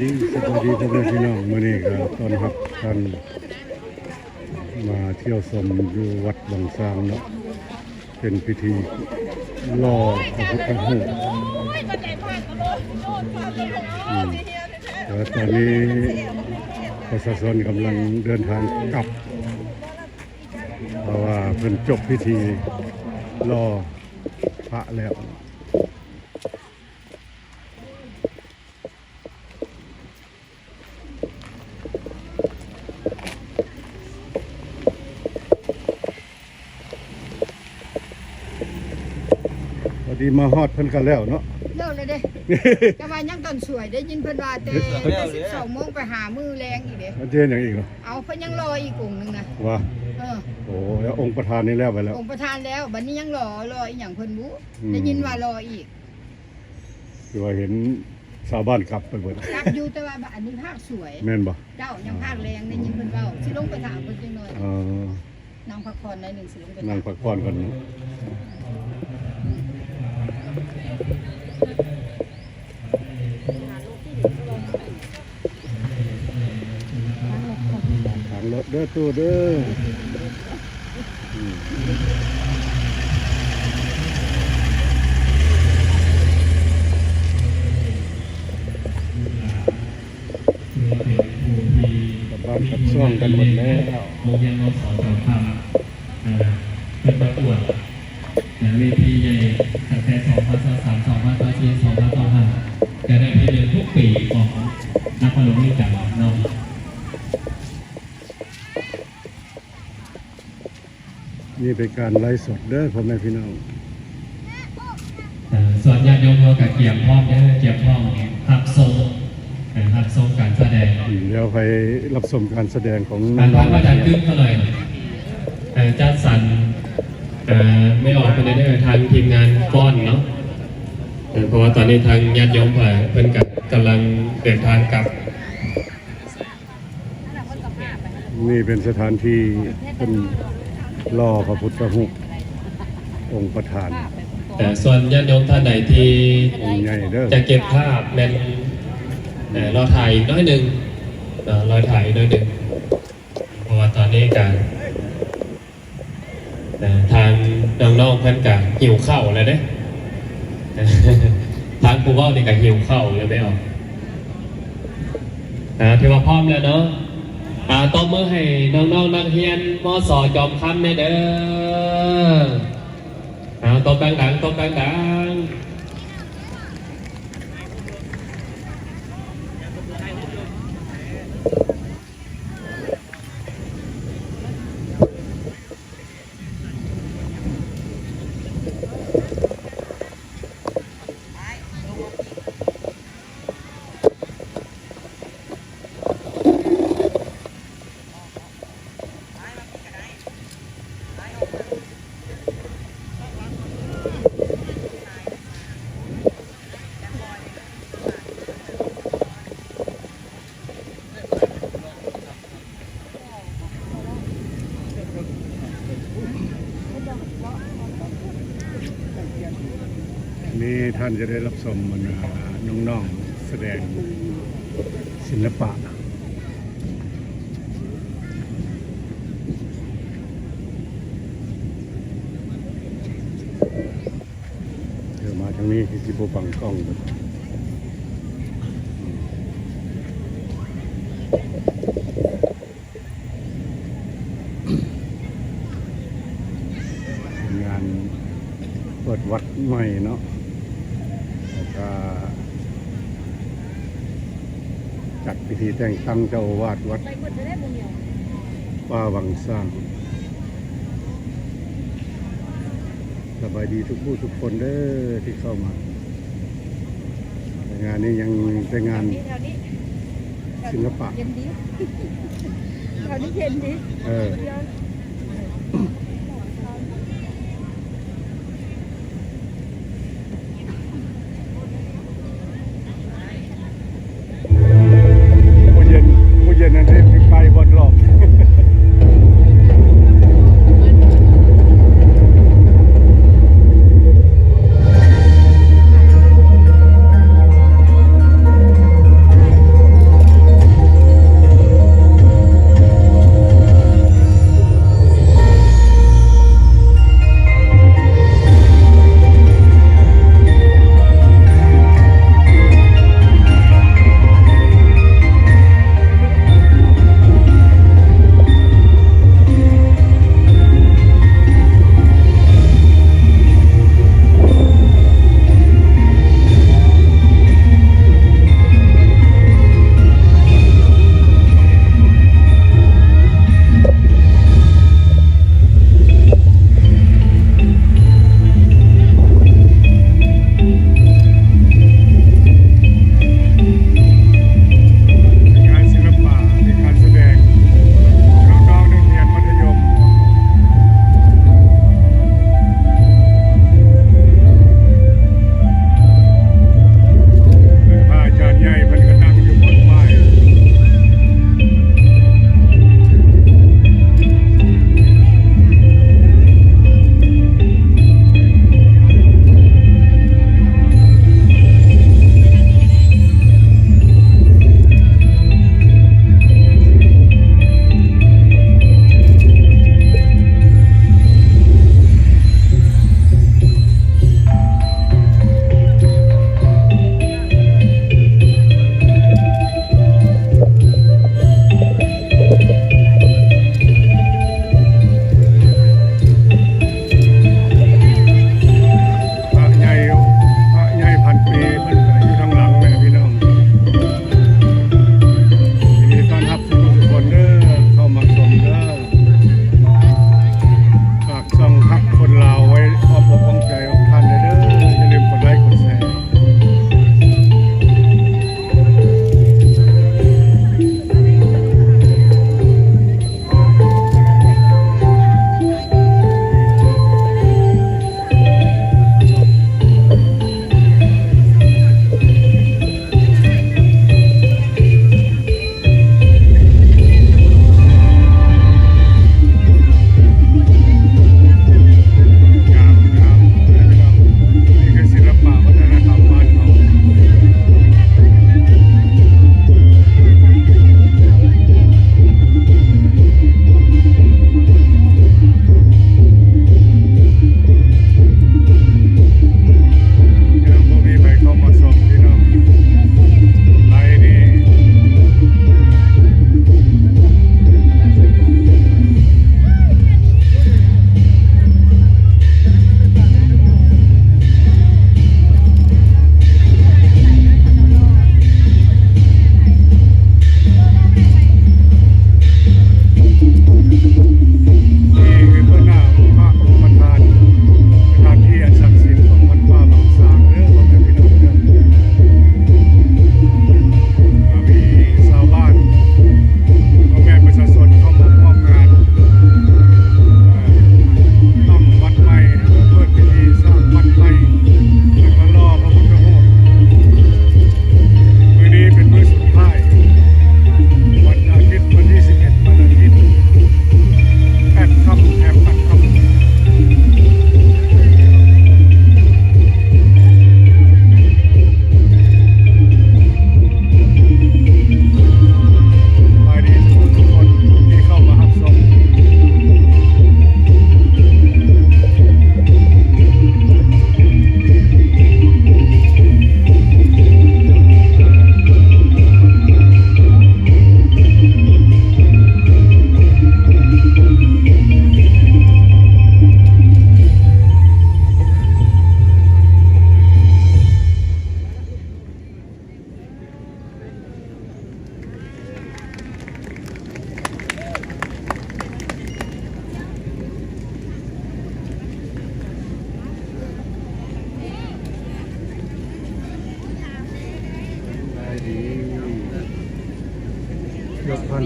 ดีสบายดีพ่อแม่พี่น้องมื้อนี้ก็ต้อนรับท่านมาเที่ยวชมอยู่วัดบางซางเนาะเป็นพิธีรอพระพุทธรูปอืมแต่ว่าตอนนี้ประชาชนกำลังเดินทางกลับ เพราะว่าเพิ่นจบพิธีรอพระแล้ว ดีมาฮอดเพิ่นกันแล้วเนาะ เลิกเลยเด้จะว่ายังต้นสวยได้ยินเพิ่นว่าแต่แต่สิบสองโมงไปหามือแรงอีกเด้มาเจนอย่างอีกเหรอเอาเพิ่นยังรออีกกลุ่มหนึงนะว่าเออโอ้แล้วองค์ประธานนี่แล้วไปแล้ว องค์ประธานแล้วบัดนี้ยังรอรออีกอย่างเพิ่นบุอืม ได้ยินว่ารออีกคือว่าเห็นชาวบ้านกลับไปหมดกลับอยู่แต่ว่าบัดอันนี้ภาคสวย แม่นบ่เจ้ายังภาคแรงได้ยินเพิ่นเว้าสิลงไปถามเพิ่นจังหน่อยเออนางพักผ่อนหน่อยหนึงสิลงไปนั่ถางมพักผ่อนก่อน เด้อตู้เด้อกับบ้านกับช่วงกันหมดแล้วโรงเรียนมสองสองคำเป็นประกวดอ่าเวทีใหญ่ตั้งแต่2023 2024 2025จะได้ที่หนึ่งทุกปีของนครหลวงนี่จังหวัดเนาะ นี่เป็นการไลฟ์สดเด้อพ่อแม่พี่น้องอ่าส่วนญาติโยมเรากับเกียมพร้อมเนี่ยเกียมพร้อมหักทรงอ่าหักทรงการแสดงอืมเดี๋ยวไปรับชมการแสดงของการน้อพังนๆว่านักจะเรียขึ้นนเท่าไหร่เอ่อจ้าสันเอ่อไม่ออกไปในเรื่องทางทีมงานก้อนเนาะเอ่อเพราะว่าตอนนี้ทางญาติโยมเอ่อเพิ่นกับกำลังเดินทางกลับนี่เป็นสถานที่เป็น รอพระพุทธรูปองค์ประธาน แต่ส่วนญาติโยมท่านใดที่องค์ใหญ่เด้อจะเก็บภาพเป็นเอ่อรอถ่ายอีกน้อยหนึ่งเนาะรอถ่ายอีกน้อยหนึ่งเพราะว่าตอนนี้การเอ่อทางน้องๆเพิ่นกับหิวข้าวแล้วเด้ ทางครูเว่านี่กับหิวข้าวเลยไม่ออกอ่าถือว่าพร้อมแล้วเนาะ อ่าตบมือให้น้องๆนักเรียนมสจอมคำเนี่ยเด้ออ่าตบดังๆตบดังๆ นี่ ท่านจะได้รับชมมันอ่าน้องๆแสดงศิลปะเดี๋ยวมาทางนี้ที่สิบบังกล้องงานเปิดวัดใหม่เนาะแล้วก็ จัดพิธีแต่งตั้งเจ้าอาวาดวัดป้าวังสร้างสบายดีทุกผู้ทุกคนเด้อที่เข้ามาแต่งานนี้ยังเป็นงานศิลปะเย็นดีตอนนี้เย็นดีเออ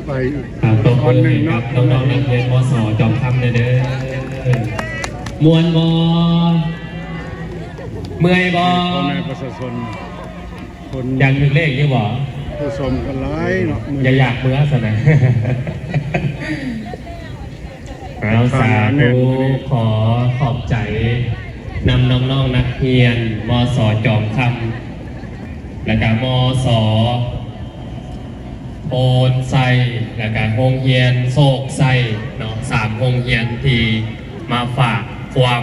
ไปอีกตามตรงตอนหนึ่งครัเนาะบน้องๆนักเรียนมสจอมคำเลยเด้อมวนบอเมื่อยบอพ่อแม่ประชาชนคนอยากถึงเลขยี่บ่ผู้ชมกันหลายเนาะอย่าอยากเมื่อสนะเราสาธุขอขอบใจนำน้องๆนักเรียนมสจอมคำและก็มส โอนไซและก็โรงเรียนโศกไซเนาะสามโรงเรียนที่มาฝากความ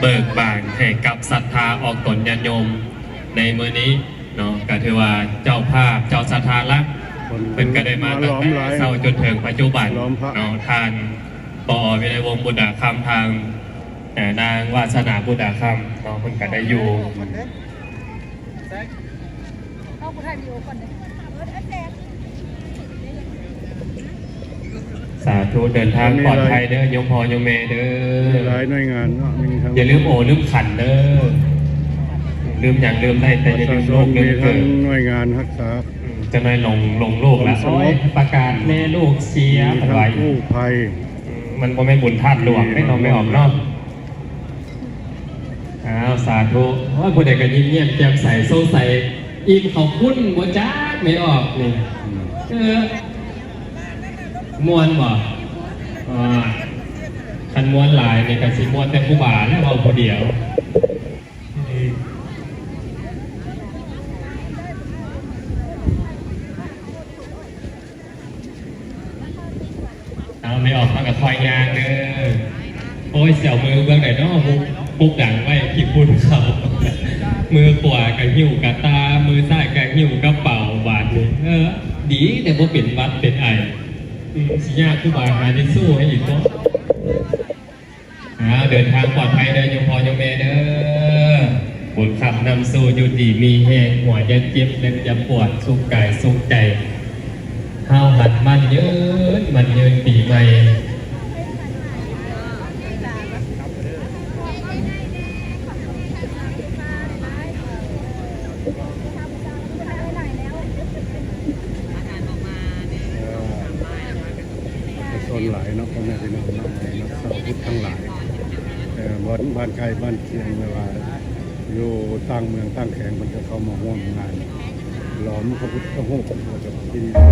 เบิกบานให้กับศรัทธาออกตนญาติโยมในมือนี้เนาะก็ถือว่าเจ้าภาพเจ้าศรัทธาละเป็นก็ได้มาตั้งแต่เศร้าจนถึงปัจจุบันเนาะทานปอวิไลวงศ์บุตรคำทางนางวาสนาบุตรคำเนาะเพิ่นก็ได้อยู่เอาผู้ไทยวิดีโอก่อนเด้อ สาธุเดินทางปลอดภัยเด้อยมพอยมเมเด้มีหอลายหน่วยงานเนาะมีทั้งอย่าลืมโอลืมขันเด้อลืมอย่างลืมได้แต่อย่าประลืชามชโลนกลืมีมทั้เกิงดหน่วยงานรักษาอืมจะน้อยลงลงลูกแล้วสมมุโอ้ยติประกาศแม่ลูกเสียมีผันทั้งไหวกู้ภัยอืมมันก็ไม่นบุญธาตุหลวงไม่นอนไม่ออกเนอกอ้าวสาธุว่าผู้ใดก็ยิ้มเงียบแจ่มใสโซ่ใสอิ่มเขาพุ่นบัวจ้าไม่ออกนี่เออ มวนบ่อ่าคันมวนหลายในกันสิมวนแต่ผู้บาแล้วเอาผู้เดียวเอาไม่ออกมากับคอยยางเด้อโอ้ยเสี่ยวมือเบื้องไหนเนาะมุกมุกดังไว้ขี้พุ่นเขามือขวากับหิ้วกับตา มือซ้ายกับหิ้วกระเป๋าบาดนี่เออ ดีแต่บ่เป็นวัดเป็นไอ อืมสิยากคือบาหาที่สู้ให้อีกเนาะอ่าเดินทางปลอดภัยเด้อยมพอยมเมเด้อบุญคำนำสู้อยู่ดีมีแหงหัวยันเจ็บเล็บจะปวดสุขกายสุขใจข้าวหัดมันยืนมันยืนปีใหม่ ประชาชนหลายเนาะพ่อแม่พี่น้องเนาะในนักสาวพุทธทั้งหลายแต่บ้านบ้านไกลบ้านเคียงเวลาอยู่ตั้งเมืองตั้งแข่งมันจะ เข้ามาห่วมงานรอมพระพุทธรูปกับที่วัดเ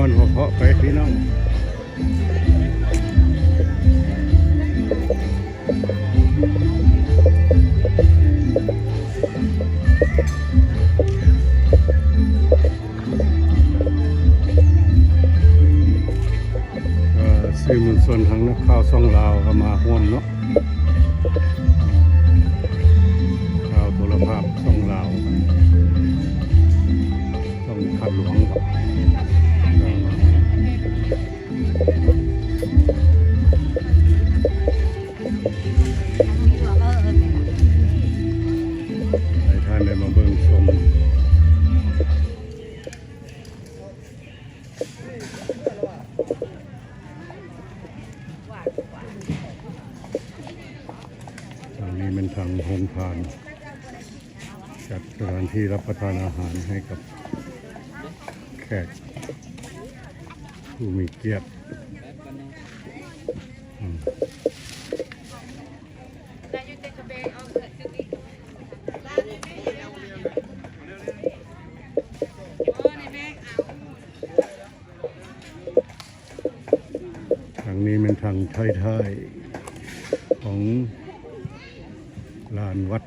วนเพาะไปพี่น้องเอ่อสื่อมวลชนทางนักข่าวซ่องลาวก็มาร่วมเนาะ ทางนี้เป็นทางโฮงทาน จัดสถานที่รับประทานอาหารให้กับแขกผู้มีเกียรติอืมทางนี้เป็น ท้ายๆ ของลานวัด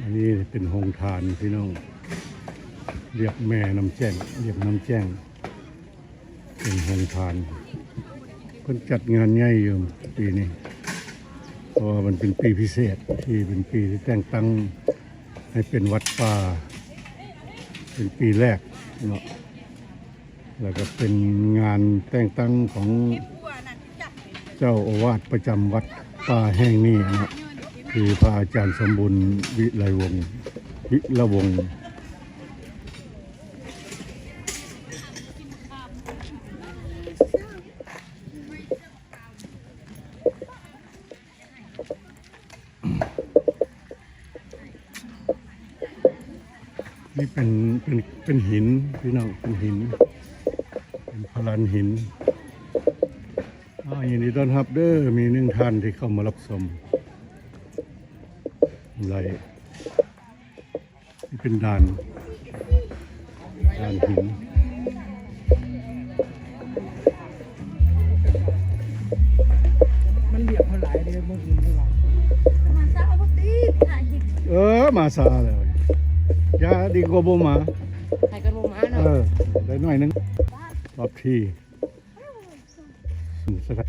อันนี้เป็นโฮงทานพี่น้อง เรียกแม่น้ำแจ้ง เรียกน้ำแจ้ง เป็นโฮงทานเพิ่นจัดงานใหญ่อยู่ปีนี้เพราะว่ามันเป็นปีพิเศษที่เป็นปีที่แต่งตั้งให้เป็นวัดป่า เป็นปีแรกเนาะ แล้วก็เป็นงานแต่งตั้งของเจ้าอาวาสประจำวัดป่าแห่งนี้นะคือพระอาจารย์สมบุญวิไลวงศ์วิละวงศ์นี่เป็นเป็นเป็นหินพี่น้องเป็นหิน ลันหินอ่ายินดีต้อนรับเด้อมีหนึ่งท่านที่เข้ามารับชมไหลนี่เป็นด่านด่านหินมันเหลี่ยมเท่าไหร่เลยเมื่อกี้ที่เรามาซาบุตีถ่ายคลิปเออมาซาแล้วยาดีกว่าบ่มาถ่ายกันลงมาเอเนาะอได้หน่อยหนึง รอบที่สถาน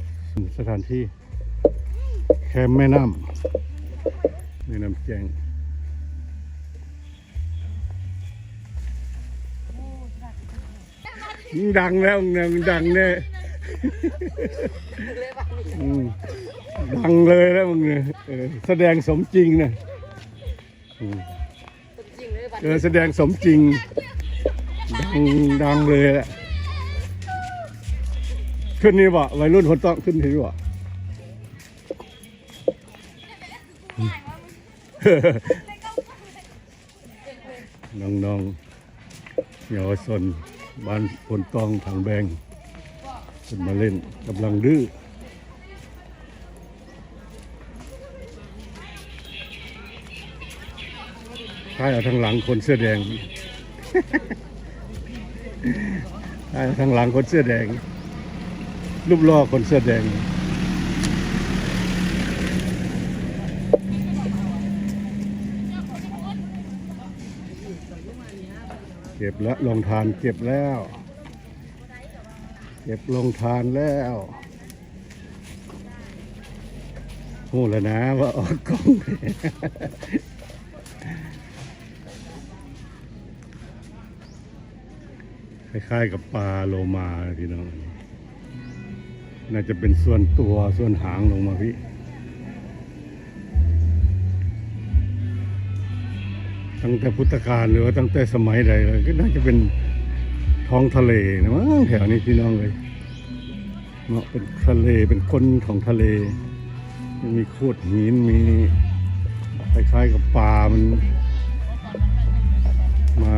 สถานที่ แคมป์แม่น้ำแม่น้ำแจ้งดังแล้วเนี่ยมันดังเนี่ยอืมดังเลยแล้วมึงเนี่ยเออแสดงสมจริงนะอืมจริงเลยบัดเออแสดงสมจริง ดังดังเลยแหละ ขึ้นนี่บ่วัยรุ่นคนต้องขึ้นที่บ่น้องๆเยาวชนบ้านพนตองทางแบงขึ้นมาเล่นกำลังดื้อท้ายเอาทางหลังคนเสื้อแดงท้ายเอาทางหลังคนเสื้อแดง รูปล่อคนเสื้อแดง เก็บแล้วลงทานเก็บแล้ว เก็บลงทานแล้วพูดแล้วนะว่าออกกล้องคล้ายๆกับปลาโลมาพี่น้อง น่าจะเป็นส่วนตัวส่วนหางลงมาพี่ ตั้งแต่พุทธกาลหรือว่าตั้งแต่สมัยใดเลยก็น่าจะเป็นท้องทะเลนะมั้งแถวนี้พี่น้องเลยเนาะเป็นทะเลเป็นก้นของทะเล มีโคดหินมีคล้ายๆกับปลามัน มา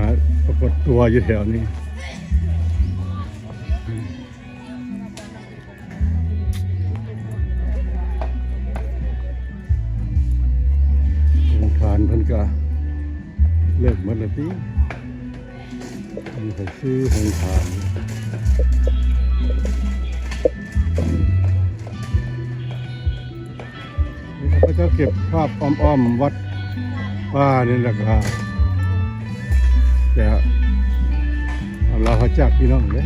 ปรากฏตัวอยู่แถวนี้ ก็บภาพอ้อมๆวัดป้านี่แหละครับจะเอาเราเขาจากพี่น้องเลย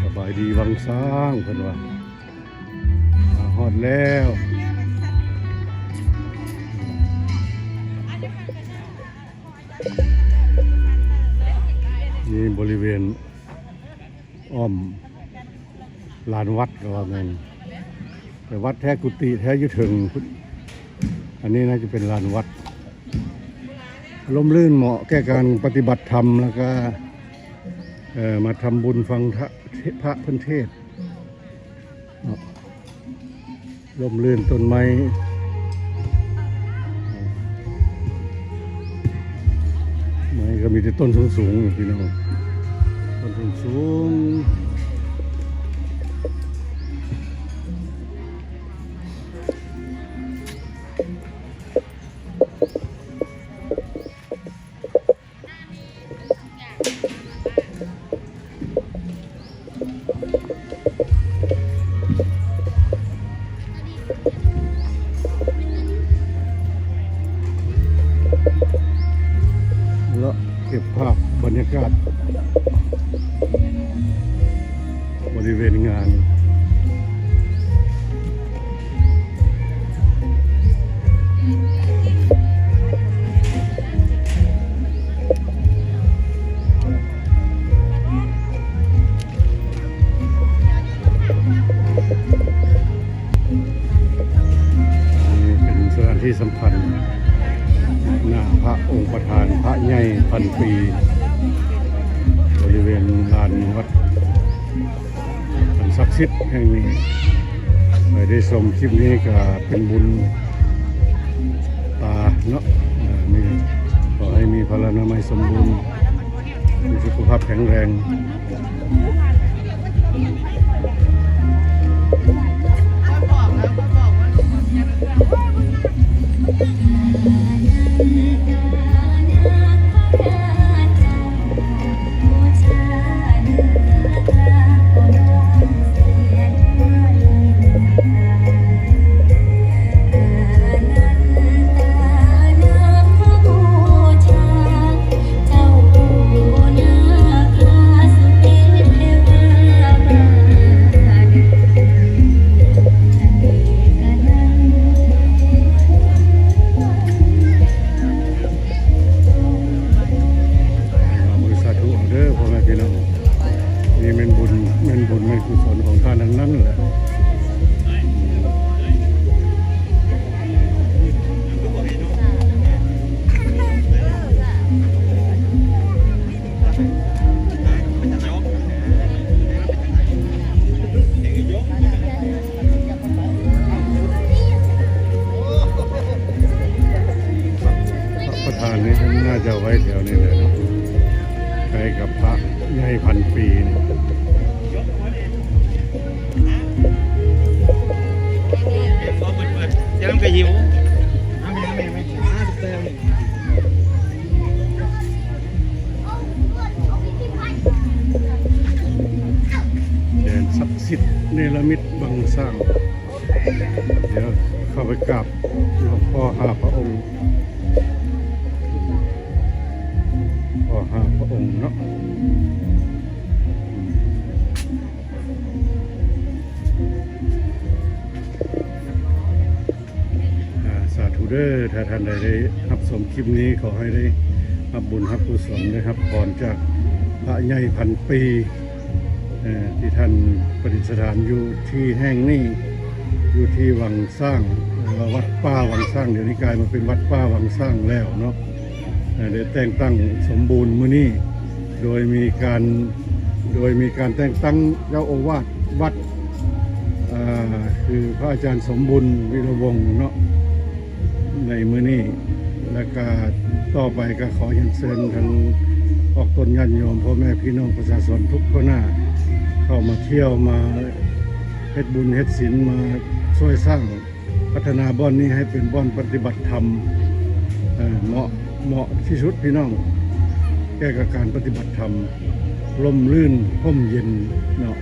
สบายดีวังสร้างเพิ่นว่ามาฮอดแล้วนี่บริเวณ อ้อมลานวัดก็ว่าแม่นแต่วัดแท้กุฏิแท้ยุถึง อันนี้น่าจะเป็นลานวัดลมลื่นเหมาะแก่การปฏิบัติธรรมแล้วก็มาทำบุญฟังทะพระพันเทศน์เนลมลื่นต้นไม้ไม้ก็มีแต่ต้นสูงๆพี่น้อง ต้น สิทธิ์แห่งนี้ไปได้ส่งคลิปนี้ก็เป็นบุญตาเนาะเอ่อมีขอให้มีพลานามัยสมบูรณ์มีสุขภาพแข็งแรง พระประธานนี่ท่านน่าจะไว้แถวนี้เลยเนาะใกล้กับพระใหญ่พันปีนี่จะต้องกระยิวเอาไปเอาไปเอาไปห้าสิบเต็มแดนศักดิ์สิทธิ์เนรมิตบังสร้าง เดี๋ยวเข้าไปกราบหลวงพ่อห้าพระองค์ เนาะสาธุเด้อถ้าท่านใดได้รับชมคลิปนี้ขอให้ได้รับบุญรับกุศลนะครับพรจากพระใหญ่พันปีที่ท่านประดิษฐานอยู่ที่แห่งนี้อยู่ที่วังสร้างวัดป้าวังสร้างเดี๋ยวนี้กลายมาเป็นวัดป้าวังสร้างแล้วเนาะเอ่อได้แต่งตั้งสมบูรณ์มื้อนี้ โดยมีการโดยมีการแต่งตั้งเจ้าอาวาสวัดคือพระอาจารย์สมบูรณ์วิรวงศ์เนาะในมื้อนี้แล้วก็ต่อไปก็ขอเรียนเชิญทางออกตนญาติโยมพ่อแม่พี่น้องประชาชนทุกคนหน้าเข้ามาเที่ยวมาเฮ็ดบุญเฮ็ดศีลมาช่วยสร้างพัฒนาบ่อนนี้ให้เป็นบ่อนปฏิบัติธรรมเหมาะเหมาะที่สุดพี่น้อง แก่กับการปฏิบัติธรรมร่มรื่นร่มเย็นเนาะ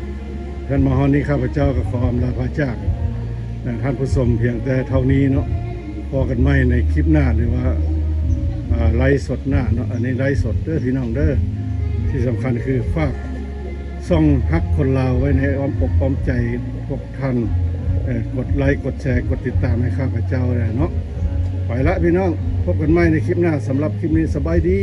ท่านมาฮอนนี้ข้าพเจ้าก็ขออำลาพระจากท่านผู้ชมเพียงแต่เท่านี้เนาะพอกันไม่ในคลิปหน้าหรือว่าไลฟ์สดหน้าเนาะอันนี้ไลฟ์สดเด้อพี่น้องเด้อที่สำคัญคือฝากซ่องฮักคนลาวไว้ในอ้อมอกอ้อมใจพวกท่านกดไลค์กดแชร์กดติดตามให้ข้าพเจ้าเลยเนาะไปละพี่น้องพบกันใหม่ในคลิปหน้าสำหรับคลิปนี้สบายดี